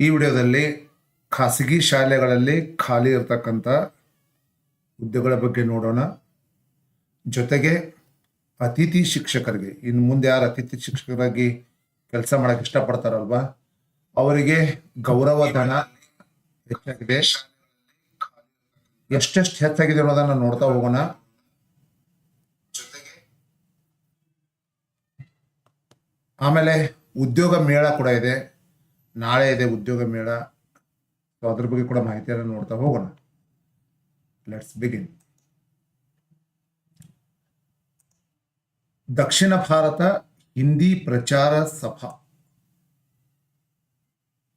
ಈ ವಿಡಿಯೋದಲ್ಲಿ ಖಾಸಗಿ ಶಾಲೆಗಳಲ್ಲಿ ಖಾಲಿ ಇರತಕ್ಕಂಥ ಹುದ್ದೆಗಳ ಬಗ್ಗೆ ನೋಡೋಣ. ಜೊತೆಗೆ ಅತಿಥಿ ಶಿಕ್ಷಕರಿಗೆ, ಇನ್ನು ಮುಂದೆ ಯಾರು ಅತಿಥಿ ಶಿಕ್ಷಕರಾಗಿ ಕೆಲಸ ಮಾಡಕ್ಕೆ ಇಷ್ಟಪಡ್ತಾರಲ್ವಾ? ಅವರಿಗೆ ಗೌರವ, ಧನ ಹೆಚ್ಚಾಗಿದೆ. ಎಷ್ಟೆಷ್ಟು ಹೆಚ್ಚಾಗಿದೆ ಅನ್ನೋದನ್ನ ನೋಡ್ತಾ ಹೋಗೋಣ. ಆಮೇಲೆ ಉದ್ಯೋಗ ಮೇಳ ಕೂಡ ಇದೆ. ನಾಳೆ ಇದೆ ಉದ್ಯೋಗ ಮೇಳ. ಸೊ ಅದ್ರ ಬಗ್ಗೆ ಕೂಡ ಮಾಹಿತಿಯನ್ನು ನೋಡ್ತಾ ಹೋಗೋಣ. Let's begin Dakshina Bharat Hindi Prachar Sabha.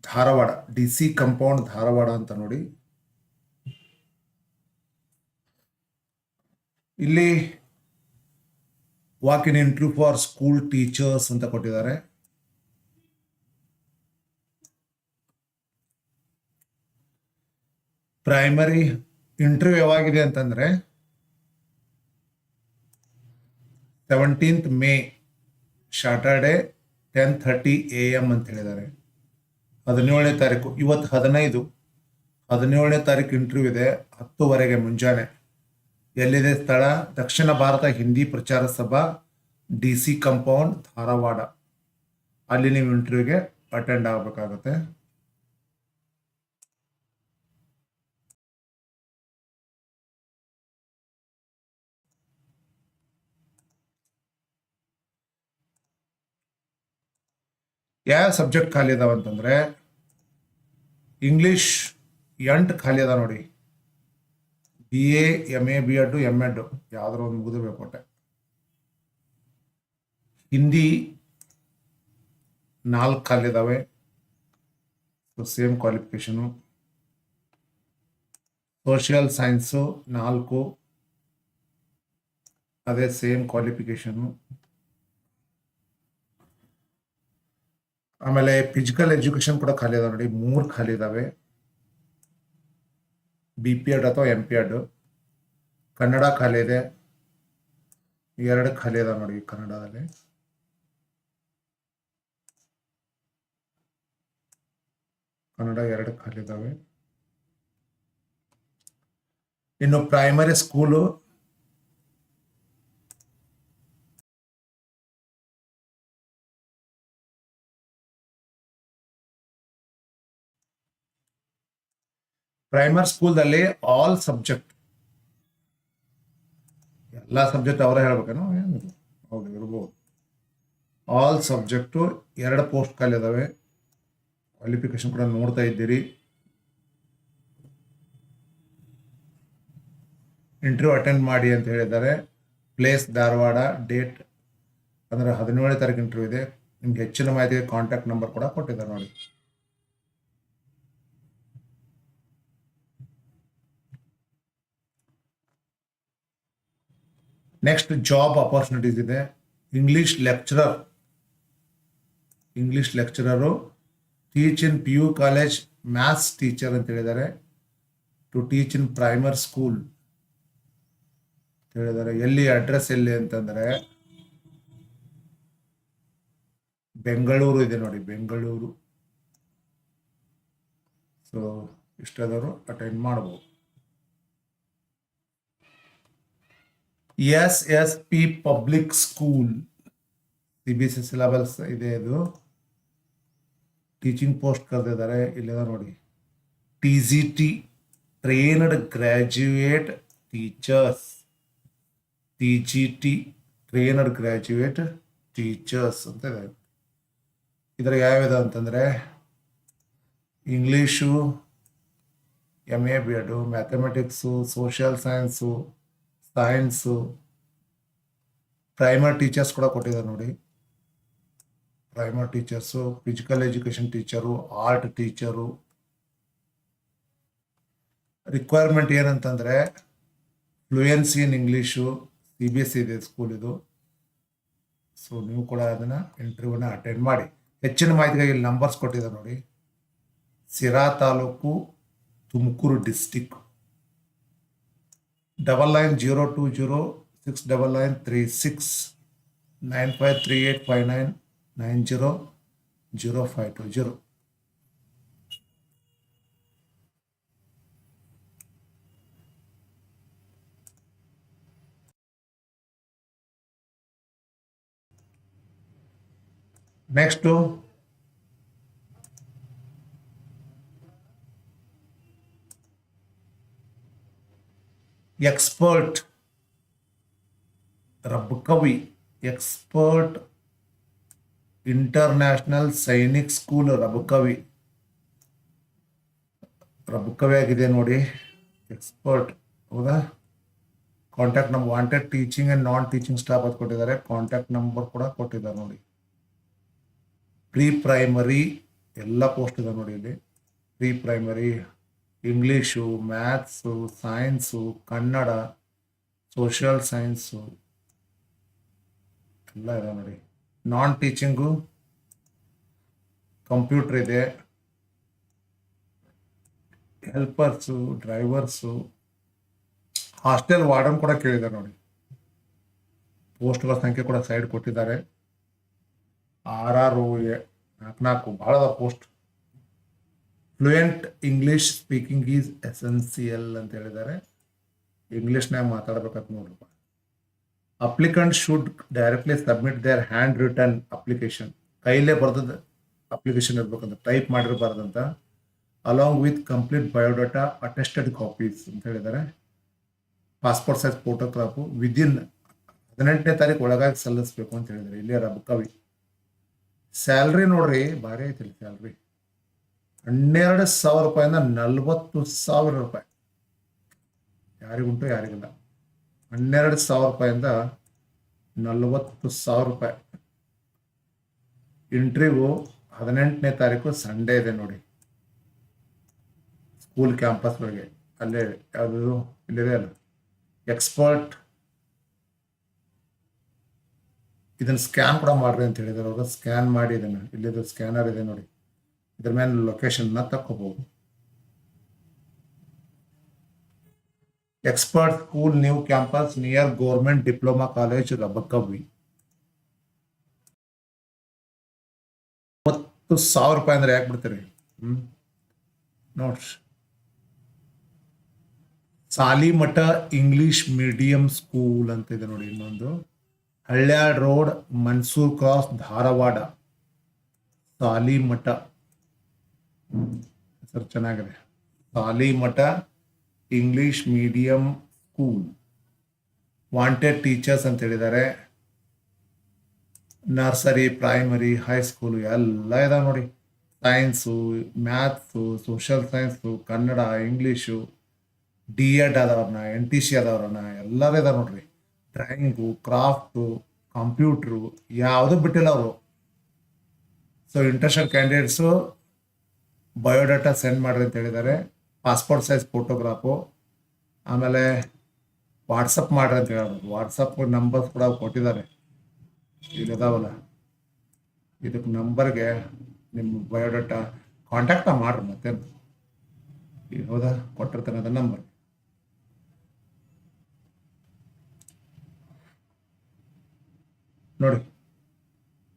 Dharwad D C compound Dharwad ಅಂತ ನೋಡಿ. ಇಲ್ಲಿ walk in interview for school teachers ಅಂತ ಕೊಟ್ಟಿದ್ದಾರೆ. ಪ್ರೈಮರಿ ಇಂಟರ್ವ್ಯೂ ಯಾವಾಗಿದೆ ಅಂತಂದ್ರೆ seventeenth May Saturday ten thirty A M ಅಂತ ಹೇಳಿದ್ದಾರೆ. ಹದಿನೇಳನೇ ತಾರೀಕು, ಇವತ್ತು ಹದಿನೈದು, ಹದಿನೇಳನೇ ತಾರೀಕು ಇಂಟರ್ವ್ಯೂ ಇದೆ, ಹತ್ತುವರೆಗೆ ಮುಂಜಾನೆ. ಎಲ್ಲಿದೆ ಸ್ಥಳ? Dakshina Bharat Hindi Prachar Sabha, D C compound, Dharwad. ಅಲ್ಲಿ ನೀವು ಇಂಟರ್ವ್ಯೂಗೆ ಅಟೆಂಡ್ ಆಗಬೇಕಾಗುತ್ತೆ. ಯಾವ ಸಬ್ಜೆಕ್ಟ್ ಖಾಲಿ ಅದಾವ ಅಂತಂದ್ರೆ ಇಂಗ್ಲಿಷ್ ಎಂಟು ಖಾಲಿ ಅದ ನೋಡಿ B A M A B Ed M Ed ಯಾವ್ದಾರ ಒಂದು ಮುಗಿದಿರ್ಬೇಕು ಕೊಟ್ಟೆ ಹಿಂದಿ ನಾಲ್ಕು ಖಾಲಿ ಇದಾವೆ ಸೇಮ್ ಕ್ವಾಲಿಫಿಕೇಶನು ಸೋಷಿಯಲ್ ಸೈನ್ಸು ನಾಲ್ಕು. ಅದೇ ಸೇಮ್ ಕ್ವಾಲಿಫಿಕೇಶನು ಆಮೇಲೆ ಫಿಸಿಕಲ್ ಎಜುಕೇಶನ್ ಕೂಡ ಖಾಲಿ ಅದಾವೆ ನೋಡಿ, ಮೂರು ಖಾಲಿ ಇದಾವೆ. ಬಿ ಪಿ ಎಡ್ ಅಥವಾ ಎಂ ಪಿ ಎಡ್ ಕನ್ನಡ ಖಾಲಿ ಇದೆ. ಎರಡು ಖಾಲಿ ಇದಾವೆ ನೋಡಿ ಕನ್ನಡದಲ್ಲಿ. ಕನ್ನಡ ಎರಡು ಖಾಲಿ ಇದಾವೆ. ಇನ್ನು ಪ್ರೈಮರಿ ಸ್ಕೂಲು ಪ್ರೈಮರಿ ಸ್ಕೂಲ್ದಲ್ಲಿ ಆಲ್ ಸಬ್ಜೆಕ್ಟ್ ಎಲ್ಲ ಸಬ್ಜೆಕ್ಟ್ ಅವರೇ ಹೇಳ್ಬೇಕೇನೋ? ಏನು ಹೌದು, ಇರ್ಬೋದು. ಆಲ್ ಸಬ್ಜೆಕ್ಟು ಎರಡು ಪೋಸ್ಟ್ ಖಾಲಿ ಇದಾವೆ. ಕ್ವಾಲಿಫಿಕೇಶನ್ ಕೂಡ ನೋಡ್ತಾ ಇದ್ದೀರಿ. ಇಂಟರ್ವ್ಯೂ ಅಟೆಂಡ್ ಮಾಡಿ ಅಂತ ಹೇಳಿದ್ದಾರೆ. ಪ್ಲೇಸ್ ಧಾರವಾಡ ಡೇಟ್ ಅಂದ್ರೆ ಹದಿನೇಳನೇ ತಾರೀಕು ಇಂಟರ್ವ್ಯೂ ಇದೆ. ನಿಮ್ಗೆ ಹೆಚ್ಚಿನ ಮಾಹಿತಿಗೆ ಕಾಂಟ್ಯಾಕ್ಟ್ ನಂಬರ್ ಕೂಡ ಕೊಟ್ಟಿದ್ದಾರೆ ನೋಡಿ. ನೆಕ್ಸ್ಟ್ ಜಾಬ್ ಅಪರ್ಚುನಿಟೀಸ್ ಇದೆ. English lecturer English lecturer teach in P U college maths teacher ಅಂತ ಹೇಳಿದ್ದಾರೆ. To teach in primary school ಹೇಳಿದ್ದಾರೆ. ಎಲ್ಲಿ ಅಡ್ರೆಸ್ ಎಲ್ಲಿ ಅಂತಂದ್ರೆ ಬೆಂಗಳೂರು ಇದೆ ನೋಡಿ, ಬೆಂಗಳೂರು. ಸೊ ಇಷ್ಟದವರು ಅಟೆಂಡ್ ಮಾಡ್ಬೋದು. S S P public school C B C syllabus ಇದೆ ಇದು. ಟೀಚಿಂಗ್ ಪೋಸ್ಟ್ ಕರೆದಿದ್ದಾರೆ ಇಲ್ಲಿದೆ ನೋಡಿ. T G T trained graduate teachers T G T trained graduate teachers ಅಂತ ಇದೆ. ಇದರ ಯಾವ್ಯಾವ ಅಂತಂದರೆ English M A B Ed mathematics social science science primary teachers ಕೂಡ ಕೊಟ್ಟಿದ್ದಾರೆ ನೋಡಿ. Primary teachers physical education teacher art teacher requirement ಏನಂತಂದರೆ fluency in English C B S ಇದೆ ಸ್ಕೂಲ್ ಇದು. ಸೊ ನೀವು ಕೂಡ ಅದನ್ನು ಇಂಟರ್ವ್ಯೂನ ಅಟೆಂಡ್ ಮಾಡಿ. ಹೆಚ್ಚಿನ ಮಾಹಿತಿಗಾಗಿ ಇಲ್ಲಿ ನಂಬರ್ಸ್ ಕೊಟ್ಟಿದ್ದಾರೆ ನೋಡಿ. Sira taluk Tumakuru district double nine zero two zero six double nine three six nine five three eight five nine nine zero zero five two zero. Next to expert Rabkavi, expert international Sainik school Rabkavi Rabkavi ಆಗಿದೆ ನೋಡಿ, expert, ಹೌದಾ? Contact number, wanted teaching and non teaching staff ಅದು ಕೊಟ್ಟಿದ್ದಾರೆ. Contact number ಕೂಡ ಕೊಟ್ಟಿದ್ದಾರೆ ನೋಡಿ. Pre primary ಎಲ್ಲ post ಇದೆ ನೋಡಿ ಇಲ್ಲಿ. Pre primary English, maths, science, Kannada, social science. ಎಲ್ಲ ಇದೆ ನೋಡಿ. ನಾನ್ ಟೀಚಿಂಗು, ಕಂಪ್ಯೂಟರ್ ಇದೆ. Helpers, drivers. ಹಾಸ್ಟೆಲ್ ವಾರ್ಡನ್ ಕೂಡ ಕೇಳಿದ್ದಾರೆ ನೋಡಿ. ಪೋಸ್ಟ್ಗಳ ಸಂಖ್ಯೆ ಕೂಡ ಸೈಡ್ ಕೊಟ್ಟಿದ್ದಾರೆ. ಆರ್ ಎ- ನಾಲ್ಕು ನಾಲ್ಕು ಭಾಳ ಅದ post. Fluent English speaking is essential ಅಂತ ಹೇಳಿದ್ದಾರೆ. ಇಂಗ್ಲೀಷ್ನಾಗ ಮಾತಾಡ್ಬೇಕಂತ ನೋಡ್ರಪ್ಪ applicant should directly submit their hand written application ಕೈಲೇ ಬರ್ತದ ಅಪ್ಲಿಕೇಶನ್ ಇರ್ಬೇಕಂತ type ಮಾಡಿರಬಾರ್ದಂತ. Along with complete biodata attested copies ಅಂತ ಹೇಳಿದ್ದಾರೆ. ಪಾಸ್ಪೋರ್ಟ್ ಸೈಜ್ ಫೋಟೋಗ್ರಾಫು ವಿದಿನ್ ಹದಿನೆಂಟನೇ ತಾರೀಕು ಒಳಗಾಗಿ ಸಲ್ಲಿಸ್ಬೇಕು ಅಂತ ಹೇಳಿದ್ದಾರೆ. ಇಲ್ಲಿ ರಬಕವಿ ಸ್ಯಾಲ್ರಿ ನೋಡ್ರಿ, ಭಾರಿ ಐತಿಲ್ಲ ಸ್ಯಾಲ್ರಿ ಹನ್ನೆರಡು ಸಾವಿರ ರೂಪಾಯಿಂದ ನಲ್ವತ್ತು ಸಾವಿರ ರೂಪಾಯಿ. ಯಾರಿಗುಂಟು, ಯಾರಿಗಿಲ್ಲ. ಹನ್ನೆರಡು ಸಾವಿರ ರೂಪಾಯಿಂದ ನಲವತ್ತು ಸಾವಿರ ರೂಪಾಯಿ. ಇಂಟರ್ವ್ಯೂ ಹದಿನೆಂಟನೇ ತಾರೀಕು ಸಂಡೇ ಇದೆ ನೋಡಿ. ಸ್ಕೂಲ್ ಕ್ಯಾಂಪಸ್ಗಳಿಗೆ ಅಲ್ಲೇ ಯಾವುದು ಇಲ್ಲಿದೆ ಅಲ್ಲ. ಎಕ್ಸ್ಪರ್ಟ್. ಇದನ್ನ ಸ್ಕ್ಯಾನ್ ಕೂಡ ಮಾಡ್ರಿ ಅಂತ ಹೇಳಿದಾರೆ. ಅವ್ರು ಸ್ಕ್ಯಾನ್ ಮಾಡಿ ಇದನ್ನ. ಇಲ್ಲಿದು ಸ್ಕ್ಯಾನರ್ ಇದೆ ನೋಡಿ. ಇದ್ರ ಮೇಲೆ ಲೊಕೇಶನ್ನ ತಕ್ಕೋಬಹುದು expert school new campus near government diploma college Rabkavi ಮೂವತ್ತು ಸಾವಿರ ರೂಪಾಯಿ ಅಂದ್ರೆ ಯಾಕೆ ಬಿಡ್ತೀರಿ? ಹ್ಮ್. ನೋಡ್ರಿ. ಸಾಲಿಮಠ ಇಂಗ್ಲಿಷ್ ಮೀಡಿಯಂ ಸ್ಕೂಲ್ ಅಂತ ಇದೆ ನೋಡಿ ಇನ್ನೊಂದು. Hallyad road, Mansoor cross, Dharwad. Salimath. ಹೆಸರು ಚೆನ್ನಾಗಿದೆ. Salimath English medium school wanted teachers ಅಂತ ಹೇಳಿದ್ದಾರೆ. ನರ್ಸರಿ ಪ್ರೈಮರಿ ಹೈಸ್ಕೂಲು ಎಲ್ಲ ಇದಾವೆ ನೋಡಿ. Science maths social science Kannada English D Ed ಆದವ್ರನ್ನ N T C ಆದವ್ರನ್ನ ಎಲ್ಲರೂ ಇದಾವೆ ನೋಡ್ರಿ. ಡ್ರಾಯಿಂಗು ಕ್ರಾಫ್ಟು ಕಂಪ್ಯೂಟ್ರು ಯಾವುದೂ ಬಿಟ್ಟಿಲ್ಲ ಅವರು. So interested candidates biodata send ಮಾಡ್ರಿ ಅಂತ ಹೇಳಿದ್ದಾರೆ. ಪಾಸ್ಪೋರ್ಟ್ ಸೈಜ್ ಫೋಟೋಗ್ರಾಫು ಆಮೇಲೆ ವಾಟ್ಸಪ್ ಮಾಡ್ರಿ ಅಂತ ಹೇಳೋದು ವಾಟ್ಸಪ್ ನಂಬರ್ಸ್ ಕೂಡ ಕೊಟ್ಟಿದ್ದಾರೆ. ಇದಾವಲ್ಲ ಇದಕ್ಕೆ ನಂಬರ್ಗೆ ನಿಮ್ಮ ಬಯೋಡಾಟಾ ಕಾಂಟ್ಯಾಕ್ಟ್ ಮಾಡ್ರಿ ಮತ್ತೆ. ಈಗ ಹೌದಾ? ಕೊಟ್ಟಿರ್ತಾನೆ ಅದ ನಂಬರ್ ನೋಡಿ.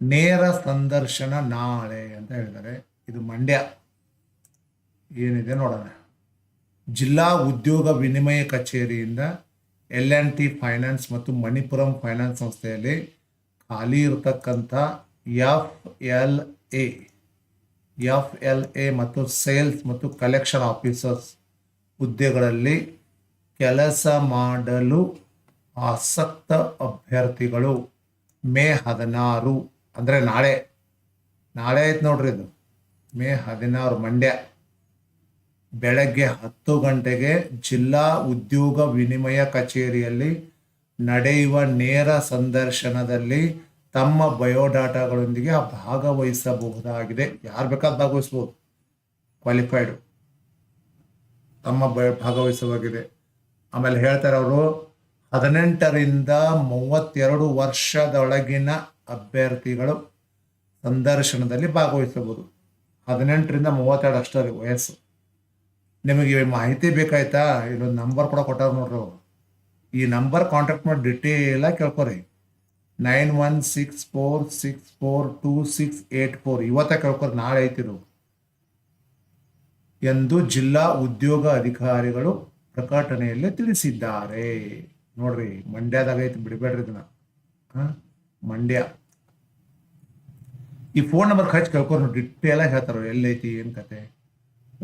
ನೇರ ಸಂದರ್ಶನ ನಾಳೆ ಅಂತ ಹೇಳಿದ್ದಾರೆ. ಇದು ಮಂಡ್ಯ. ಏನಿದೆ ನೋಡೋಣ. ಜಿಲ್ಲಾ ಉದ್ಯೋಗ ವಿನಿಮಯ ಕಚೇರಿಯಿಂದ ಎಲ್ ಆ್ಯಂಡ್ ಟಿ ಫೈನಾನ್ಸ್ ಮತ್ತು ಮಣಿಪುರಂ ಫೈನಾನ್ಸ್ ಸಂಸ್ಥೆಯಲ್ಲಿ ಖಾಲಿ ಇರತಕ್ಕಂಥ F L A F L A ಮತ್ತು ಸೇಲ್ಸ್ ಮತ್ತು ಕಲೆಕ್ಷನ್ ಆಫೀಸರ್ಸ್ ಹುದ್ದೆಗಳಲ್ಲಿ ಕೆಲಸ ಮಾಡಲು ಆಸಕ್ತ ಅಭ್ಯರ್ಥಿಗಳು ಮೇ ಹದಿನಾರು, ಅಂದರೆ ನಾಳೆ. ನಾಳೆ ಆಯ್ತು ನೋಡ್ರಿ ಇದು. ಮೇ ಹದಿನಾರು, ಮಂಡ್ಯ. ಬೆಳಗ್ಗೆ ಹತ್ತು ಗಂಟೆಗೆ ಜಿಲ್ಲಾ ಉದ್ಯೋಗ ವಿನಿಮಯ ಕಚೇರಿಯಲ್ಲಿ ನಡೆಯುವ ನೇರ ಸಂದರ್ಶನದಲ್ಲಿ ತಮ್ಮ ಬಯೋಡಾಟಾಗಳೊಂದಿಗೆ ಭಾಗವಹಿಸಬಹುದಾಗಿದೆ. ಯಾರು ಬೇಕಾದ ಭಾಗವಹಿಸ್ಬೋದು? ಕ್ವಾಲಿಫೈಡು ತಮ್ಮ ಬಯ ಭಾಗವಹಿಸಬಹುದಾಗಿದೆ ಆಮೇಲೆ ಹೇಳ್ತಾರೆ ಅವರು, ಹದಿನೆಂಟರಿಂದ ಮೂವತ್ತೆರಡು ವರ್ಷದೊಳಗಿನ ಅಭ್ಯರ್ಥಿಗಳು ಸಂದರ್ಶನದಲ್ಲಿ ಭಾಗವಹಿಸಬಹುದು. ಹದಿನೆಂಟರಿಂದ ಮೂವತ್ತೆರಡು ಅಷ್ಟೇ ರೀ ವಯಸ್ಸು. ನಿಮಗೆ ಮಾಹಿತಿ ಬೇಕಾಯ್ತಾ? ಇಲ್ಲೊಂದು ನಂಬರ್ ಕೂಡ ಕೊಟ್ಟಾರ ನೋಡ್ರಿ ಈ ನಂಬರ್ ಕಾಂಟ್ಯಾಕ್ಟ್ ಮಾಡಿ ಡಿಟೇಲಾಗಿ ಕೇಳ್ಕೊರಿ. Nine one six four six four two six eight four ಇವತ್ತೇ ಕೇಳ್ಕೊರಿ, ನಾಳೆ ಐತಿರು ಎಂದು ಜಿಲ್ಲಾ ಉದ್ಯೋಗ ಅಧಿಕಾರಿಗಳು ಪ್ರಕಟಣೆಯಲ್ಲಿ ತಿಳಿಸಿದ್ದಾರೆ. ನೋಡ್ರಿ, ಮಂಡ್ಯದಾಗ ಐತಿ, ಬಿಡಬೇಡ್ರಿ ಇದನ್ನ. ಹಾಂ, ಮಂಡ್ಯ. ಈ ಫೋನ್ ನಂಬರ್ ಖರ್ಚು ಕೇಳ್ಕೊಂಡು ಡಿಟೇಲ್ ಆಗಿ ಹೇಳ್ತಾರೆ ಎಲ್ಲೈತಿ ಏನು ಕತೆ?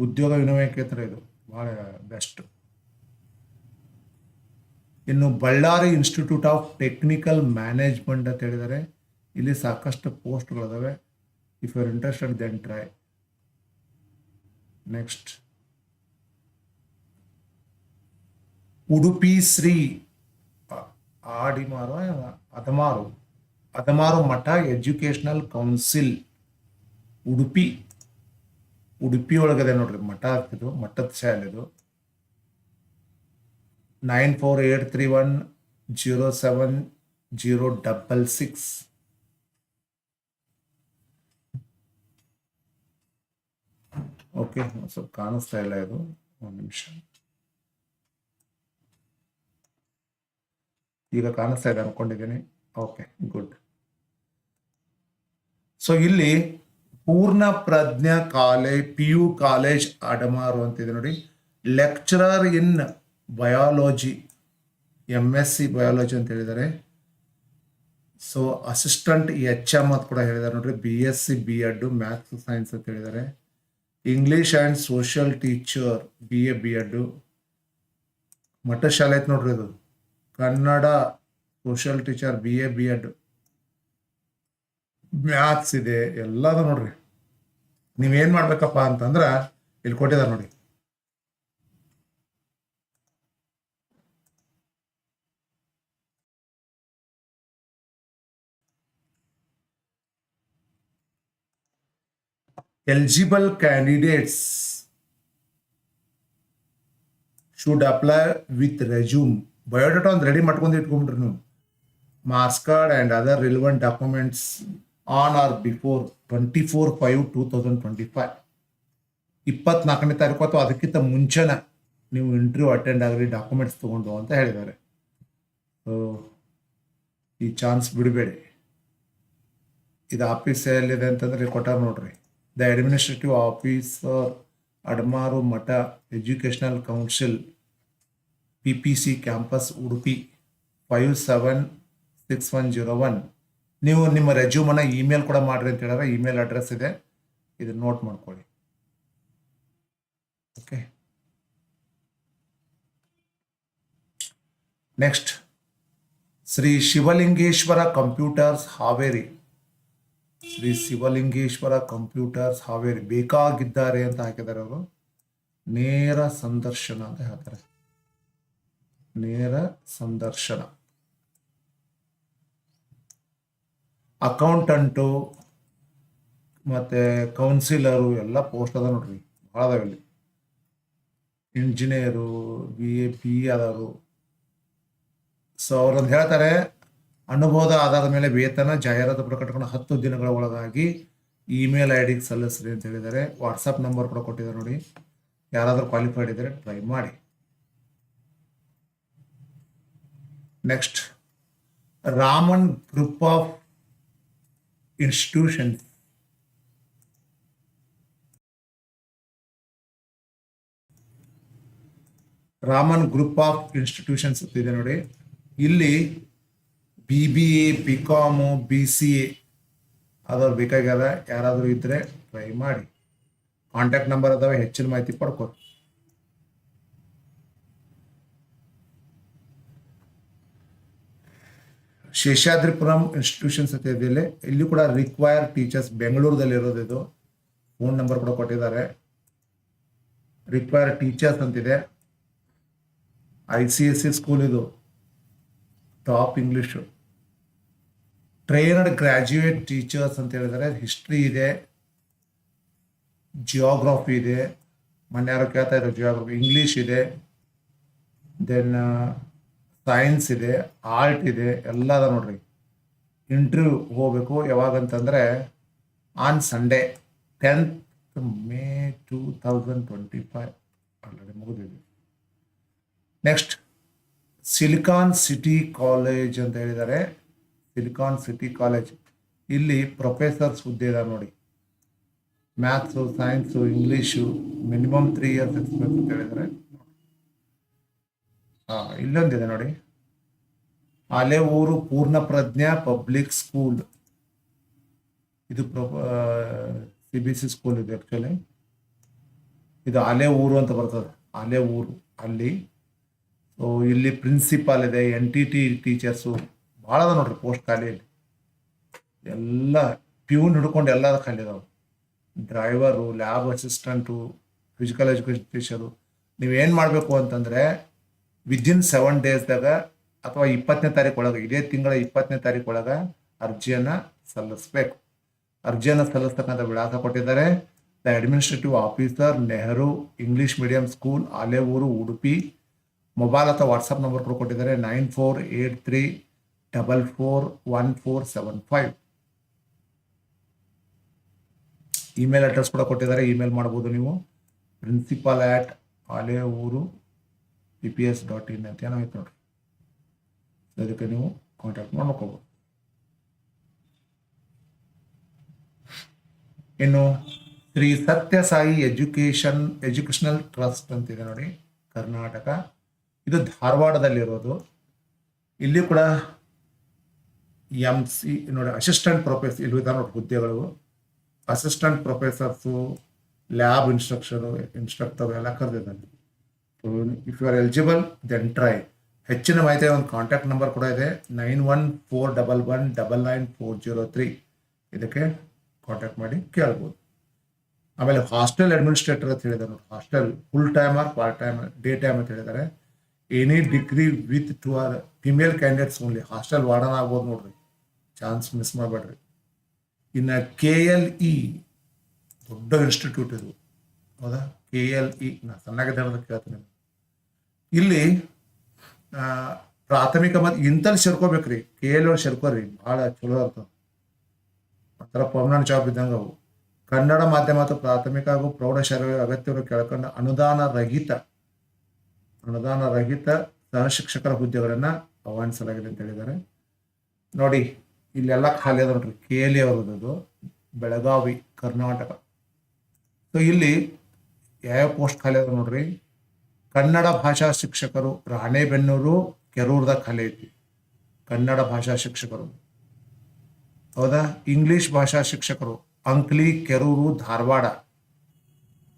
ಉದ್ಯೋಗ ವಿನಿಮಯ ಕ್ಷೇತ್ರ ಇದು ಭಾಳ ಬೆಸ್ಟ್ ಇನ್ನು Ballari institute of technical management ಅಂತ ಹೇಳಿದರೆ ಇಲ್ಲಿ ಸಾಕಷ್ಟು ಪೋಸ್ಟ್ಗಳಿದಾವೆ. If you are interested then try next Udupi Shri Adimaru Admaru Admaru Math educational council Udupi. Udupi ಒಳಗದೆ ನೋಡ್ರಿ, ಮಠ ಆಗ್ತಿದ್ದು ಮಠದ ಶಾಲೆ ಇದು nine four eight three one zero seven zero double six okay ಸ್ವಲ್ಪ ಕಾಣಿಸ್ತಾ ಇಲ್ಲ ಇದು, ಒಂದು ನಿಮಿಷ. ಈಗ ಕಾಣಿಸ್ತಾ ಇದೆ ಅನ್ಕೊಂಡಿದ್ದೀನಿ. ಓಕೆ ಗುಡ್ ಸೊ ಇಲ್ಲಿ Poorna Prajna college P U college Admaru ಅಂತಿದೆ ನೋಡಿ. Lecturer in biology M S C biology ಅಂತ ಹೇಳಿದ್ದಾರೆ. ಸೊ ಅಸಿಸ್ಟೆಂಟ್ ಎಚ್ ಎಂ ಅಂತ ಕೂಡ ಹೇಳಿದ್ದಾರೆ ನೋಡ್ರಿ. B S C B Ed maths science ಅಂತ ಹೇಳಿದ್ದಾರೆ. English and social teacher B A B Ed ಮಠ ಶಾಲೆ ಐತೆ ನೋಡ್ರಿ ಅದು. Kannada social teacher B A B Ed maths ಇದೆ, ಎಲ್ಲದ ನೋಡ್ರಿ. ನೀವೇನ್ ಮಾಡ್ಬೇಕಪ್ಪ ಅಂತಂದ್ರ ಇಲ್ಲಿ ಕೊಟ್ಟಿದ್ದಾರೆ ನೋಡಿ. Eligible candidates should apply with resume biodata ಒಂದು ರೆಡಿ ಮಾಡ್ಕೊಂಡು ಇಟ್ಕೊಂಡ್ರಿ ನೀವು. Marks card and other relevant documents on or before twenty four five two thousand twenty five ಇಪ್ಪತ್ನಾಲ್ಕನೇ ತಾರೀಕು ಅಥವಾ ಅದಕ್ಕಿಂತ ಮುಂಚೆನ ನೀವು ಇಂಟರ್ವ್ಯೂ ಅಟೆಂಡ್ ಆಗಲಿ ಡಾಕ್ಯುಮೆಂಟ್ಸ್ ತೊಗೊಂಡು ಅಂತ ಹೇಳಿದ್ದಾರೆ. ಸೊ ಈ ಚಾನ್ಸ್ ಬಿಡಬೇಡಿ. ಇದು ಆಫೀಸ್ ಎಲ್ಲಿದೆ ಅಂತಂದ್ರೆ ಕೊಟ್ಟಾರ ನೋಡ್ರಿ. The administrative officer Admaru Math educational council P P C campus Udupi five seven six one zero one ನೀವು ನಿಮ್ಮ ರೆಜ್ಯೂಮನ್ನು ಇಮೇಲ್ ಕೂಡ ಮಾಡಿರಿ ಅಂತ ಹೇಳಿದ್ರೆ ಇಮೇಲ್ ಅಡ್ರೆಸ್ ಇದೆ. ಇದು ನೋಟ್ ಮಾಡ್ಕೊಳ್ಳಿ. Okay next Shri Shivalingeshwara computers Haveri. Shri Shivalingeshwara computers Haveri ಬೇಕಾಗಿದ್ದಾರೆ ಅಂತ ಹಾಕಿದ್ದಾರೆ ಅವರು. ನೇರ ಸಂದರ್ಶನ ಅಂತ ಹೇಳ್ತಾರೆ. ನೇರ ಸಂದರ್ಶನ. ಅಕೌಂಟಂಟು, ಮತ್ತೆ ಕೌನ್ಸಿಲರು ಎಲ್ಲ ಪೋಸ್ಟ್ ಅದ ನೋಡ್ರಿ, ಭಾಳ ಅದಾವ ಇಲ್ಲಿ. ಇಂಜಿನಿಯರು, ಬಿ ಎ, ಪಿ ಆದವರು ಸೊ ಅವ್ರೊಂದು ಹೇಳ್ತಾರೆ ಅನುಭವದ ಆಧಾರದ ಮೇಲೆ ವೇತನ ಜಾಹೀರಾತು ಪ್ರಕಟಣೆ ಹತ್ತು ದಿನಗಳ ಒಳಗಾಗಿ ಇಮೇಲ್ ಐ ಡಿಗೆ ಸಲ್ಲಿಸ್ರಿ ಅಂತ ಹೇಳಿದ್ದಾರೆ. ವಾಟ್ಸಪ್ ನಂಬರ್ ಕೂಡ ಕೊಟ್ಟಿದ್ದಾರೆ ನೋಡಿ. ಯಾರಾದರೂ ಕ್ವಾಲಿಫೈಡ್ ಇದ್ದರೆ ಟ್ರೈ ಮಾಡಿ. Next, Raman group of institutions Raman group of institutions ಇದೆ ನೋಡಿ. ಇಲ್ಲಿ B B A B com B C A ಅದಾದ್ರು ಬೇಕಾಗ್ಯದ. ಯಾರಾದರೂ ಇದ್ರೆ ಟ್ರೈ ಮಾಡಿ. ಕಾಂಟ್ಯಾಕ್ಟ್ ನಂಬರ್ ಅದಾವೆ, ಹೆಚ್ಚಿನ ಮಾಹಿತಿ ಪಡ್ಕೊ ಶೇಷಾದ್ರಿಪುರಂ ಇನ್ಸ್ಟಿಟ್ಯೂಷನ್ಸ್ ಅಂತ ಇದೆಯಲ್ಲಿ, ಇಲ್ಲಿ ಕೂಡ ರಿಕ್ವೈರ್ ಟೀಚರ್ಸ್ ಬೆಂಗಳೂರದಲ್ಲಿ ಇರೋದು ಇದು ಫೋನ್ ನಂಬರ್ ಕೂಡ ಕೊಟ್ಟಿದ್ದಾರೆ. ರಿಕ್ವೈರ್ ಟೀಚರ್ಸ್ ಅಂತಿದೆ. I C S C school ಇದು. Top English trained graduate teachers ಅಂತ ಹೇಳಿದರೆ ಹಿಸ್ಟ್ರಿ ಇದೆ. ಜಿಯೋಗ್ರಫಿ ಇದೆ. ಮೊನ್ನೆ ಕೇಳ್ತಾ ಇದ್ದಾರೆ ಜಿಯೋಗ್ರಫಿ ಇಂಗ್ಲೀಷ್ ಇದೆ. ದೆನ್ ಸೈನ್ಸ್ ಇದೆ ಆರ್ಟ್ ಇದೆ ಎಲ್ಲ ಅದ ನೋಡ್ರಿ. ಇಂಟರ್ವ್ಯೂ ಹೋಗ್ಬೇಕು, ಯಾವಾಗಂತಂದ್ರೆ on Sunday tenth May two thousand twenty five already ಮುಗಿದಿದೆ. ನೆಕ್ಸ್ಟ್ ಸಿಲಿಕಾನ್ ಸಿಟಿ ಕಾಲೇಜ್ ಅಂತ ಹೇಳಿದ್ದಾರೆ. ಸಿಲಿಕಾನ್ ಸಿಟಿ ಕಾಲೇಜ್ ಇಲ್ಲಿ ಪ್ರೊಫೆಸರ್ಸ್ ಹುದ್ದೆ ಇದೆ ನೋಡಿ. Maths science English minimum three years experience ಅಂತ ಹೇಳಿದ್ದಾರೆ. ಇಲ್ಲೊಂದಿದೆ ನೋಡಿ. Alevoor Poorna Prajna public school. ಇದು ಸಿ ಬಿ ಸಿ ಸ್ಕೂಲ್ ಇದೆ ಆ್ಯಕ್ಚುಲಿ ಇದು ಅಲೆ ಊರು ಅಂತ ಬರ್ತದೆ. ಅಲೆ ಊರು ಅಲ್ಲಿ, ಸೊ, ಇಲ್ಲಿ ಪ್ರಿನ್ಸಿಪಾಲ್ ಇದೆ ಎನ್ ಟಿ ಟಿ ಟೀಚರ್ಸು ಭಾಳ ಅದ ನೋಡ್ರಿ ಪೋಸ್ಟ್ ಖಾಲಿಯಲ್ಲಿ. ಎಲ್ಲ ಪ್ಯೂನ್ ಹಿಡ್ಕೊಂಡು ಎಲ್ಲ ಖಾಲಿ ಅದಾವೆ. Driver lab assistant physical education teacher ನೀವೇನು ಮಾಡಬೇಕು ಅಂತಂದರೆ ವಿದಿನ್ ಸೆವೆನ್ ಡೇಸ್ದಾಗ ಅಥವಾ ಇಪ್ಪತ್ತನೇ ತಾರೀಕು ಇದೇ ತಿಂಗಳ ಇಪ್ಪತ್ತನೇ ತಾರೀಕು ಅರ್ಜಿಯನ್ನು ಸಲ್ಲಿಸಬೇಕು. ಅರ್ಜಿಯನ್ನು ಸಲ್ಲಿಸ್ತಕ್ಕಂಥ ವಿಳಾಸ ಕೊಟ್ಟಿದ್ದಾರೆ. The administrative officer Nehru English medium school Alevoor Udupi mobile ಅಥವಾ ವಾಟ್ಸಪ್ ನಂಬರ್ ಕೂಡ ಕೊಟ್ಟಿದ್ದಾರೆ. Nine four eight three double four one four seven five email address ಕೂಡ ಕೊಟ್ಟಿದ್ದಾರೆ. ಇಮೇಲ್ ಮಾಡ್ಬೋದು ನೀವು. Principal at Alevoor P P S dot in ಅಂತ ಏನೋ ಐತೆ ನೋಡ್ರಿ. ಅದಕ್ಕೆ ನೀವು ಕಾಂಟ್ಯಾಕ್ಟ್ ಮಾಡ್ಕೋಬೋದು. ಇನ್ನು ಶ್ರೀ ಸತ್ಯ ಸಾಯಿ ಎಜುಕೇಶನ್ ಎಜುಕೇಶನಲ್ ಟ್ರಸ್ಟ್ ಅಂತಿದೆ ನೋಡಿ, ಕರ್ನಾಟಕ. ಇದು ಧಾರವಾಡದಲ್ಲಿರೋದು. ಇಲ್ಲಿ ಕೂಡ ಎಂ ಸಿ ನೋಡಿ ಅಸಿಸ್ಟೆಂಟ್ ಪ್ರೊಫೆಸರ್ ಇಲ್ಲಿ ನೋಡಿ ಹುದ್ದೆಗಳು. Assistant professors lab instructor instructor ಎಲ್ಲ ಕರೆದಿದ್ದಾನೆ if you are eligible then try ಹೆಚ್ಚಿನ ಮಾಹಿತಿ ಒಂದು ಕಾಂಟ್ಯಾಕ್ಟ್ ನಂಬರ್ ಕೂಡ ಇದೆ. Nine one four double one double nine four zero three ಇದಕ್ಕೆ ಕಾಂಟ್ಯಾಕ್ಟ್ ಮಾಡಿ ಕೇಳ್ಬೋದು. ಆಮೇಲೆ ಹಾಸ್ಟೆಲ್ ಅಡ್ಮಿನಿಸ್ಟ್ರೇಟರ್ ಅಂತ ಹೇಳಿದ್ದಾರೆ ನೋಡಿ. Hostel full time or part time day time ಅಂತ ಹೇಳಿದ್ದಾರೆ. Any degree with to or female candidates only hostel warden ಆಗ್ಬೋದು ನೋಡ್ರಿ. ಚಾನ್ಸ್ ಮಿಸ್ ಮಾಡಬೇಡ್ರಿ. ಇನ್ನು ಕೆ ಎಲ್ ಇ ದೊಡ್ಡ ಇನ್ಸ್ಟಿಟ್ಯೂಟ್ ಇದು. ಹೌದಾ? ಕೆ ಎಲ್ ಇ ನಾ ಸಣ್ಣಾಗಿದ್ದ ಕೇಳ್ತೀನಿ. ಇಲ್ಲಿ ಪ್ರಾಥಮಿಕ ಮತ್ತು ಇಂಥಲ್ಲಿ ಸೇರ್ಕೋಬೇಕ್ರಿ. ಕೆ ಒಳಗೆ ಸೇರ್ಕೋರಿ. ಭಾಳ ಚಲೋ ಇರ್ತದೆ ಒಂಥರ ಪರ್ಮನೆಂಟ್ ಜಾಬ್ ಇದ್ದಂಗೆ ಅವು. ಕನ್ನಡ ಮಾಧ್ಯಮ ಮತ್ತು ಪ್ರಾಥಮಿಕ ಹಾಗೂ ಪ್ರೌಢಶಾಲೆ ಅಗತ್ಯವನ್ನು ಕೇಳ್ಕೊಂಡು ಅನುದಾನ ರಹಿತ ಅನುದಾನ ರಹಿತ ಸಹ ಶಿಕ್ಷಕರ ಹುದ್ದೆಗಳನ್ನು ಆಹ್ವಾನಿಸಲಾಗಿದೆ ಅಂತ ಹೇಳಿದ್ದಾರೆ. ನೋಡಿ, ಇಲ್ಲೆಲ್ಲ ಖಾಲಿ ಅದ ನೋಡ್ರಿ. ಕೆ ಎಲ್ ಅದು ಬೆಳಗಾವಿ, ಕರ್ನಾಟಕ. ಸೊ ಇಲ್ಲಿ ಯಾವ ಪೋಸ್ಟ್ ಖಾಲಿ ಅದ ನೋಡ್ರಿ? ಕನ್ನಡ ಭಾಷಾ ಶಿಕ್ಷಕರು ರಾಣೆಬೆನ್ನೂರು ಕೆರೂರ್ದ ಕಲೆ ಐತಿ. ಕನ್ನಡ ಭಾಷಾ ಶಿಕ್ಷಕರು. ಹೌದಾ? ಇಂಗ್ಲಿಷ್ ಭಾಷಾ ಶಿಕ್ಷಕರು ಅಂಕ್ಲಿ, ಕೆರೂರು, ಧಾರವಾಡ.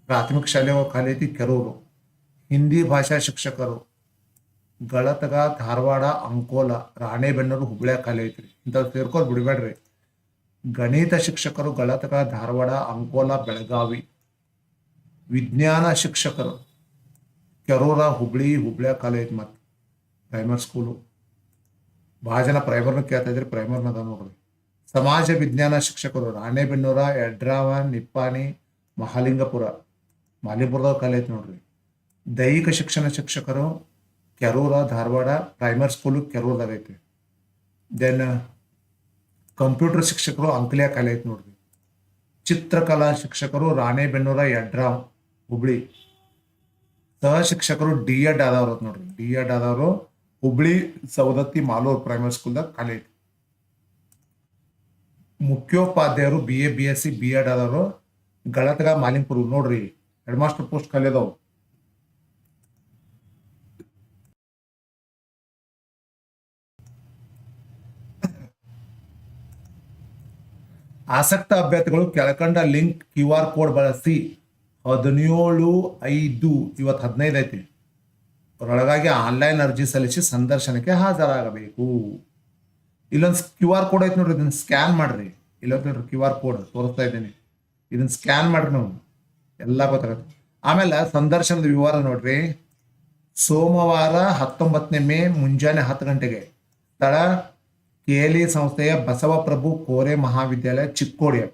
ಪ್ರಾಥಮಿಕ ಶಾಲೆ ಖಾಲಿ ಐತಿ ಕೆರೂರು. ಹಿಂದಿ ಭಾಷಾ ಶಿಕ್ಷಕರು ಗಳತಗ, ಧಾರವಾಡ, ಅಂಕೋಲ, ರಾಣೆಬೆನ್ನೂರು ಹುಬ್ಳ್ಯಾಗ ಖಾಲಿ ಐತ್ರಿ. ಇಂಥವು ಸೇರ್ಕೊಂಡು ಬಿಡಬೇಡ್ರಿ. ಗಣಿತ ಶಿಕ್ಷಕರು ಗಳತಗ, ಧಾರವಾಡ, ಅಂಕೋಲ, ಬೆಳಗಾವಿ. ವಿಜ್ಞಾನ ಶಿಕ್ಷಕರು ಕೆರೂರ, ಹುಬ್ಳಿ, ಹುಬ್ಳ್ಯಾಗ ಕಾಲೇಜ್ ಮತ್ತೆ ಪ್ರೈಮರ್ ಸ್ಕೂಲು ಭಾಳ ಜನ ಪ್ರೈಮರ್ನ ಕೇಳ್ತಾ ಇದ್ರೆ ಪ್ರೈಮರ್ನ ಅದ ನೋಡ್ರಿ. ಸಮಾಜ ವಿಜ್ಞಾನ ಶಿಕ್ಷಕರು ರಾಣೆಬೆನ್ನೂರ ಯಡ್ರಾವ ನಿಪ್ಪಾಣಿ, ಮಹಾಲಿಂಗಪುರ. ಮಾಲಿಪುರದ ಕಾಲೇಜ್ ನೋಡ್ರಿ. ದೈಹಿಕ ಶಿಕ್ಷಣ ಶಿಕ್ಷಕರು ಕೆರೂರ, ಧಾರವಾಡ ಪ್ರೈಮರ್ ಸ್ಕೂಲು ಕೆರೂರದಾಗ ಐತೆ. ದೆನ್ ಕಂಪ್ಯೂಟರ್ ಶಿಕ್ಷಕರು ಅಂಕಲಿಯ ಕಾಲೇಜ್ ನೋಡ್ರಿ. ಚಿತ್ರಕಲಾ ಶಿಕ್ಷಕರು ರಾಣೆಬೆನ್ನೂರ ಯಡ್ರಾವ್ ಹುಬ್ಳಿ. ಸಹ ಶಿಕ್ಷಕರು ಡಿ ಎಡ್ ಆದವ್ರು ನೋಡ್ರಿ. ಡಿ ಎಡ್ ಆದವರು ಹುಬ್ಳಿ, ಸವದತ್ತಿ, ಮಾಲೂರ್ ಪ್ರೈಮರಿ ಸ್ಕೂಲ್ದಾಗ ಖಾಲಿ ಮುಖ್ಯೋಪಾಧ್ಯಾಯರು B A B S C B Ed ಆದವರು ಗಳತಗ ಮಾಲಿಂಗ್ಪುರ್ ನೋಡ್ರಿ ಹೆಡ್ ಮಾಸ್ಟರ್ ಪೋಸ್ಟ್ ಖಾಲಿ ಅದಾವು. ಆಸಕ್ತ ಅಭ್ಯರ್ಥಿಗಳು ಕೆಳಕಂಡ ಲಿಂಕ್ ಕ್ಯೂ ಆರ್ ಕೋಡ್ ಬಳಸಿ ಹದಿನೇಳು ಐದು ಇವತ್ತು ಹದಿನೈದು ಐತಿ. ಅದರೊಳಗಾಗಿ ಆನ್ಲೈನ್ ಅರ್ಜಿ ಸಲ್ಲಿಸಿ ಸಂದರ್ಶನಕ್ಕೆ ಹಾಜರಾಗಬೇಕು. ಇಲ್ಲೊಂದು ಕ್ಯೂ ಆರ್ ಕೋಡ್ ಐತಿ ನೋಡ್ರಿ, ಇದನ್ನ ಸ್ಕ್ಯಾನ್ ಮಾಡ್ರಿ. ಇಲ್ಲೊಂದು ನೋಡ್ರಿ ಕ್ಯೂ ಆರ್ ಕೋಡ್ ತೋರಿಸ್ತಾ ಇದ್ದೀನಿ. ಇದನ್ನ ಸ್ಕ್ಯಾನ್ ಮಾಡ್ರಿ ನೋಡಿ. ಎಲ್ಲ ಗೊತ್ತಾಗುತ್ತೆ. ಆಮೇಲೆ ಸಂದರ್ಶನದ ವಿವರ ನೋಡ್ರಿ. ಸೋಮವಾರ ಹತ್ತೊಂಬತ್ತನೇ ಮೇ ಮುಂಜಾನೆ ಹತ್ತು ಗಂಟೆಗೆ ಸ್ಥಳ ಕೇಲಿ ಸಂಸ್ಥೆಯ ಬಸವಪ್ರಭು ಕೋರೆ ಮಹಾವಿದ್ಯಾಲಯ ಚಿಕ್ಕೋಡಿಯ.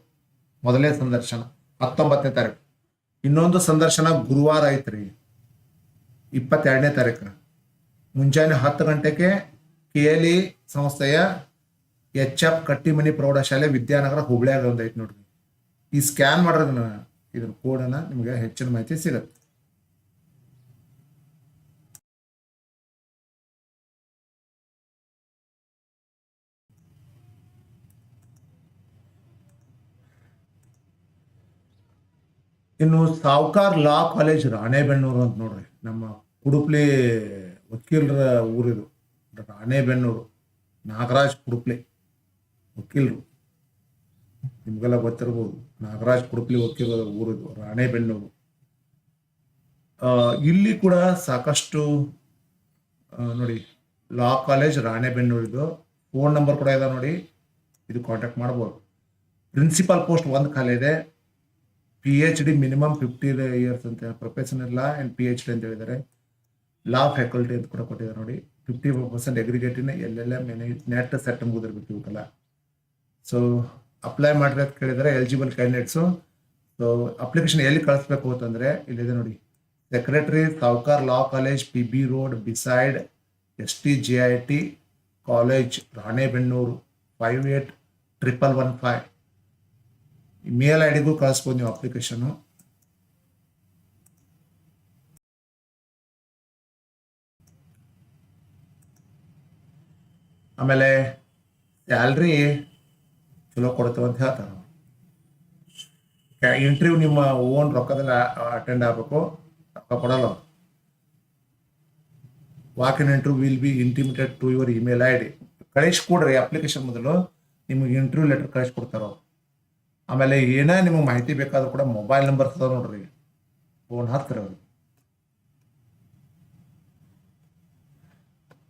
ಮೊದಲನೇ ಸಂದರ್ಶನ, ಹತ್ತೊಂಬತ್ತನೇ ತಾರೀಕು. ಇನ್ನೊಂದು ಸಂದರ್ಶನ ಗುರುವಾರ ಐತ್ರಿ. ಇಪ್ಪತ್ತೆರಡನೇ ತಾರೀಕು ಮುಂಜಾನೆ ಹತ್ತು ಗಂಟೆಗೆ ಕೇಲಿ ಸಂಸ್ಥೆಯ ಎಚ್ ಎಫ್ ಕಟ್ಟಿಮನಿ ಪ್ರೌಢಶಾಲೆ ವಿದ್ಯಾನಗರ ಹುಬ್ಳಿಯಾಗ ಒಂದು ಐತಿ ನೋಡ್ರಿ. ಈ ಸ್ಕ್ಯಾನ್ ಮಾಡೋದನ್ನ ಇದ್ರ ಕೋಡನ್ನ ನಿಮಗೆ ಹೆಚ್ಚಿನ ಮಾಹಿತಿ ಸಿಗುತ್ತೆ. ಇನ್ನು ಸಾವ್ಕಾರ್ ಲಾ ಕಾಲೇಜ್ ರಾಣೆಬೆನ್ನೂರು ಅಂತ ನೋಡ್ರಿ. ನಮ್ಮ ಕುಡುಪ್ಲಿ ವಕೀಲರ ಊರಿದು. ರಾಣೆಬೆನ್ನೂರು. ನಾಗರಾಜ್ ಕುಡುಪ್ಲಿ ವಕೀಲರು. ನಿಮಗೆಲ್ಲ ಗೊತ್ತಿರ್ಬೋದು. ನಾಗರಾಜ್ ಕುಡುಪ್ಲಿ ವಕೀಲರ ಊರಿದು ರಾಣೆಬೆನ್ನೂರು. ಇಲ್ಲಿ ಕೂಡ ಸಾಕಷ್ಟು ನೋಡಿ, ಲಾ ಕಾಲೇಜ್ ರಾಣೆಬೆನ್ನೂರಿದು. ಫೋನ್ ನಂಬರ್ ಕೂಡ ಇದೆ ನೋಡಿ. ಇದು ಕಾಂಟ್ಯಾಕ್ಟ್ ಮಾಡ್ಬೋದು. ಪ್ರಿನ್ಸಿಪಾಲ್ ಪೋಸ್ಟ್ ಒಂದು ಖಾಲಿ ಇದೆ. P H D minimum fifty years ಅಂತ professional law and P H D ಅಂತ ಹೇಳಿದ್ದಾರೆ. ಲಾ ಫ್ಯಾಕಲ್ಟಿ ಅಂತ ಕೂಡ ಕೊಟ್ಟಿದ್ದಾರೆ ನೋಡಿ. ಫಿಫ್ಟಿ ಪರ್ಸೆಂಟ್ ಎಗ್ರಿಗೇಟಿನ ಎಲ್ಲೆಲ್ಲ ನೆಟ್ ಸೆಟ್ ಮುಗಿದಿರ್ಬೇಕು ಇವಕ್ಕೆಲ್ಲ ಸೊ ಅಪ್ಲೈ ಮಾಡಿದ್ರೆ ಅಂತ ಕೇಳಿದರೆ ಎಲಿಜಿಬಲ್ ಕ್ಯಾಂಡಿಡೇಟ್ಸು ಸೊ ಅಪ್ಲಿಕೇಶನ್ ಎಲ್ಲಿ ಕಳಿಸ್ಬೇಕು ಅಂತಂದರೆ ಇಲ್ಲಿದೆ ನೋಡಿ. Secretary Savkar law college P B road beside S T J I T college Ranebennur five eight triple one five mail I ಡಿಗೂ ಕಳಿಸ್ಬೋದು ನೀವು ಅಪ್ಲಿಕೇಶನು ಆಮೇಲೆ ಸ್ಯಾಲ್ರಿ ಚಲೋ ಕೊಡ್ತೇವೆ ಅಂತ ಹೇಳ್ತಾರೆ ಇಂಟರ್ವ್ಯೂ ನಿಮ್ಮ ಓನ್ ರೊಕ್ಕದಲ್ಲಿ ಅಟೆಂಡ್ ಆಗಬೇಕು, ರೊಕ್ಕ ಕೊಡಲ್ಲ walk in interview will be intimated to your email I D ಕಳಿಸ್ಕೊಡ್ರಿ ಅಪ್ಲಿಕೇಶನ್ ಮೊದಲು, ನಿಮಗೆ ಇಂಟರ್ವ್ಯೂ ಲೆಟರ್ ಕಳಿಸ್ಕೊಡ್ತಾರ ಆಮೇಲೆ ಏನೇ ನಿಮಗೆ ಮಾಹಿತಿ ಬೇಕಾದ್ರೂ ಕೂಡ ಮೊಬೈಲ್ ನಂಬರ್ ಅದಾವ ನೋಡ್ರಿ. ಫೋನ್ ಹತ್ತಿರ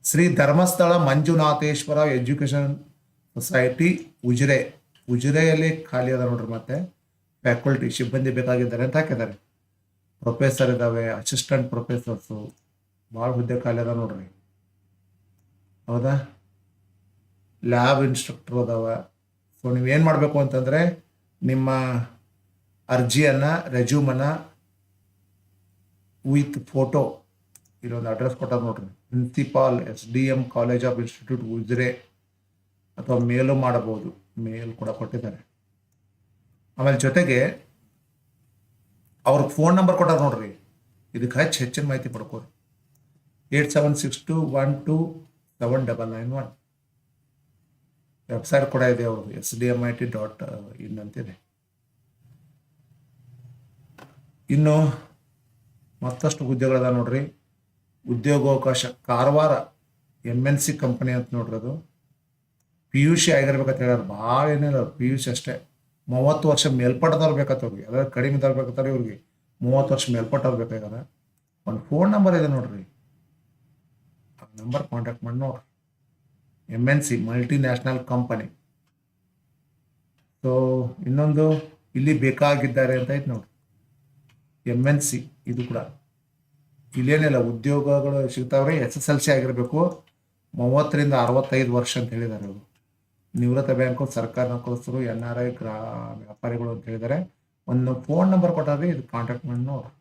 ಶ್ರೀ ಧರ್ಮಸ್ಥಳ ಮಂಜುನಾಥೇಶ್ವರ ಎಜುಕೇಶನ್ ಸೊಸೈಟಿ ಉಜಿರೆ. ಉಜಿರೆಯಲ್ಲಿ ಖಾಲಿ ಅದ ನೋಡ್ರಿ ಮತ್ತೆ. ಫ್ಯಾಕಲ್ಟಿ ಸಿಬ್ಬಂದಿ ಬೇಕಾಗಿದ್ದಾರೆ ಅಂತ ಹಾಕಿದ್ದಾರೆ. ಪ್ರೊಫೆಸರ್ ಇದಾವೆ ಅಸಿಸ್ಟೆಂಟ್ ಪ್ರೊಫೆಸರ್ಸು ಭಾಳ ಹುದ್ದೆ ಖಾಲಿ ಅದ ನೋಡ್ರಿ. ಹೌದಾ? ಲ್ಯಾಬ್ ಇನ್ಸ್ಟ್ರಕ್ಟರ್ ಅದಾವ. ಸೊ ಏನು ಮಾಡಬೇಕು ಅಂತಂದರೆ ನಿಮ್ಮ ಅರ್ಜಿಯನ್ನು ರೆಜ್ಯೂಮನ್ನ ವಿತ್ ಫೋಟೋ ಇಲ್ಲೊಂದು ಅಡ್ರೆಸ್ ಕೊಟ್ಟಾರ ನೋಡ್ರಿ. Principal S D M college of institute Ujire ಅಥವಾ ಮೇಲು ಮಾಡಬಹುದು. ಮೇಲ್ ಕೂಡ ಕೊಟ್ಟಿದ್ದಾರೆ. ಆಮೇಲೆ ಜೊತೆಗೆ ಅವ್ರ ಫೋನ್ ನಂಬರ್ ಕೊಟ್ಟಾರ ನೋಡ್ರಿ. ಇದಕ್ಕೆ ಹೆಚ್ಚು ಹೆಚ್ಚಿನ ಮಾಹಿತಿ ಪಡ್ಕೋರಿ eight seven six two one two seven double nine one website ಕೂಡ ಇದೆ ಅವರು S D M I T dot in ಅಂತಿದೆ. ಇನ್ನು ಮತ್ತಷ್ಟು ಹುದ್ದೆಗಳದ ನೋಡ್ರಿ. ಉದ್ಯೋಗಾವಕಾಶ, Karwar M N C company ಅಂತ ನೋಡ್ರಿ ಅದು. ಪಿ ಯು ಸಿ ಆಗಿರ್ಬೇಕಂತ ಹೇಳ್ಯಾರ, ಭಾಳ ಏನಿಲ್ಲ ಪಿ ಯು ಸಿ ಅಷ್ಟೇ. ಮೂವತ್ತು ವರ್ಷ ಮೇಲ್ಪಟ್ಟದವ್ರು ಬೇಕಾಗ್ತ ಅವ್ರಿಗೆ ಅದ್ರಾಗ ಕಡಿಮೆ ಬೇಕತ್ತಾರೆ ಇವ್ರಿಗೆ. ಮೂವತ್ತು ವರ್ಷ ಮೇಲ್ಪಟ್ಟವ್ರು ಬೇಕಾಗ್ಯದ ಒಂದು ಫೋನ್ ನಂಬರ್ ಇದೆ ನೋಡ್ರಿ. ನಂಬರ್ ಕಾಂಟ್ಯಾಕ್ಟ್ ಮಾಡಿ ನೋಡ್ರಿ. M N C multi national company so ಇನ್ನೊಂದು ಇಲ್ಲಿ ಬೇಕಾಗಿದ್ದಾರೆ ಅಂತ ಐತೆ ನೋಡಿ. ಎಂ ಎನ್ ಸಿ ಇದು ಕೂಡ. ಇಲ್ಲೇನಿಲ್ಲ, ಉದ್ಯೋಗಗಳು ಸಿಗ್ತಾವ್ರೆ ಎಸ್ ಎಸ್ ಎಲ್ ಸಿ ಆಗಿರಬೇಕು. ಮೂವತ್ತರಿಂದ ಅರವತ್ತೈದು ವರ್ಷ ಅಂತ ಹೇಳಿದ್ದಾರೆ ಅವರು. ನಿವೃತ್ತ ಬ್ಯಾಂಕು ಸರ್ಕಾರ ನೌಕರಸ್ಥರು ಎನ್ ಆರ್ ಐ ಗ್ರಾ ವ್ಯಾಪಾರಿಗಳು ಅಂತ ಹೇಳಿದ್ದಾರೆ. ಒಂದು ಫೋನ್ ನಂಬರ್ ಕೊಟ್ಟಾರೆ ಇದು ಕಾಂಟ್ಯಾಕ್ಟ್ ಮಾಡಿ ನೋಡ್ರಿ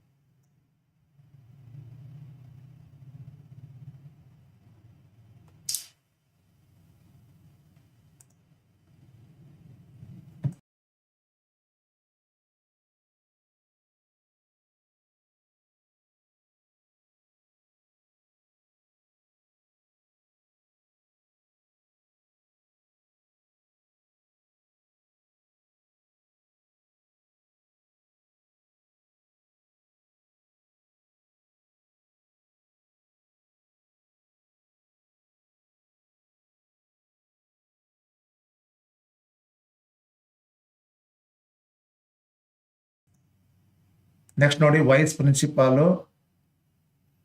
ನೆಕ್ಸ್ಟ್ ನೋಡಿ ವೈಸ್ ಪ್ರಿನ್ಸಿಪಾಲು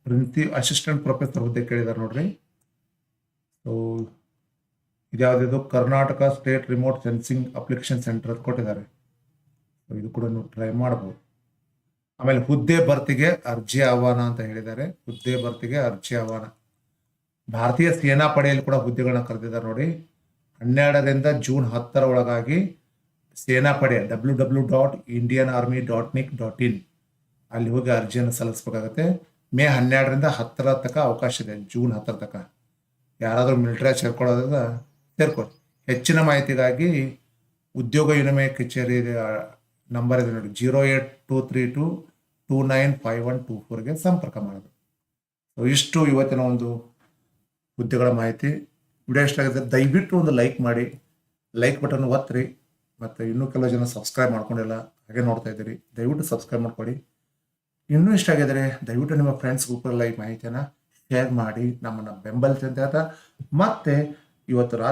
ಪ್ರಿನ್ಸಿ ಅಸಿಸ್ಟೆಂಟ್ ಪ್ರೊಫೆಸರ್ ಹುದ್ದೆ ಕೇಳಿದ್ದಾರೆ ನೋಡ್ರಿ. So ಇದ್ಯಾವುದಿದು? Karnataka state remote sensing application centre ಕೊಟ್ಟಿದ್ದಾರೆ. ಸೊ ಇದು ಕೂಡ ನೀವು ಟ್ರೈ ಮಾಡ್ಬೋದು. ಆಮೇಲೆ ಹುದ್ದೆ ಭರ್ತಿಗೆ ಅರ್ಜಿ ಆಹ್ವಾನ ಅಂತ ಹೇಳಿದ್ದಾರೆ. ಹುದ್ದೆ ಭರ್ತಿಗೆ ಅರ್ಜಿ ಆಹ್ವಾನ. ಭಾರತೀಯ ಸೇನಾ ಪಡೆಯಲ್ಲಿ ಕೂಡ ಹುದ್ದೆಗಳನ್ನ ಕರೆದಿದ್ದಾರೆ ನೋಡಿ. ಹನ್ನೆರಡರಿಂದ ಜೂನ್ ಹತ್ತರ ಒಳಗಾಗಿ ಸೇನಾ ಪಡೆ W W dot Indian army dot nic dot in ಅಲ್ಲಿ ಹೋಗಿ ಅರ್ಜಿಯನ್ನು ಸಲ್ಲಿಸ್ಬೇಕಾಗತ್ತೆ. ಮೇ ಹನ್ನೆರಡರಿಂದ ಹತ್ತರ ತನಕ ಅವಕಾಶ ಇದೆ, ಜೂನ್ ಹತ್ತರ ತನಕ. ಯಾರಾದರೂ ಮಿಲಿಟರಿ ಸೇರ್ಕೊಳ್ಳೋದ್ರಿಂದ ಸೇರ್ಕೊಳ್ಳಿ. ಹೆಚ್ಚಿನ ಮಾಹಿತಿಗಾಗಿ ಉದ್ಯೋಗ ವಿನಿಮಯ ಕಚೇರಿ ನಂಬರ್ ಇದೆ ನೋಡಿ, zero eight two three two two nine five one two ಫೋರ್ಗೆ ಸಂಪರ್ಕ ಮಾಡೋದು. ಸೊ ಇಷ್ಟು ಇವತ್ತಿನ ಒಂದು ಹುದ್ದೆಗಳ ಮಾಹಿತಿ. ವಿಡಿಯೋ ಇಷ್ಟ ಆಗಿದೆ ದಯವಿಟ್ಟು ಒಂದು ಲೈಕ್ ಮಾಡಿ. ಲೈಕ್ ಬಟನ್ ಒತ್ತಿರಿ ಮತ್ತು ಇನ್ನೂ ಕೆಲವು ಜನ ಸಬ್ಸ್ಕ್ರೈಬ್ ಮಾಡ್ಕೊಂಡಿಲ್ಲ, ಹಾಗೆ ನೋಡ್ತಾ ಇದ್ದೀರಿ. ದಯವಿಟ್ಟು ಸಬ್ಸ್ಕ್ರೈಬ್ ಮಾಡ್ಕೊಳ್ಳಿ. ಇನ್ನೂ ಇಷ್ಟ ಆಗಿದ್ರೆ ದಯವಿಟ್ಟು ನಿಮ್ಮ ಫ್ರೆಂಡ್ಸ್ ಗ್ರೂಪಲ್ಲಿ ಈ ಮಾಹಿತಿಯನ್ನು ಶೇರ್ ಮಾಡಿ ನಮ್ಮನ್ನು ಬೆಂಬಲಿಸಿದಂತೆ ಮತ್ತು ಮತ್ತೆ ಇವತ್ತು ರಾತ್ರಿ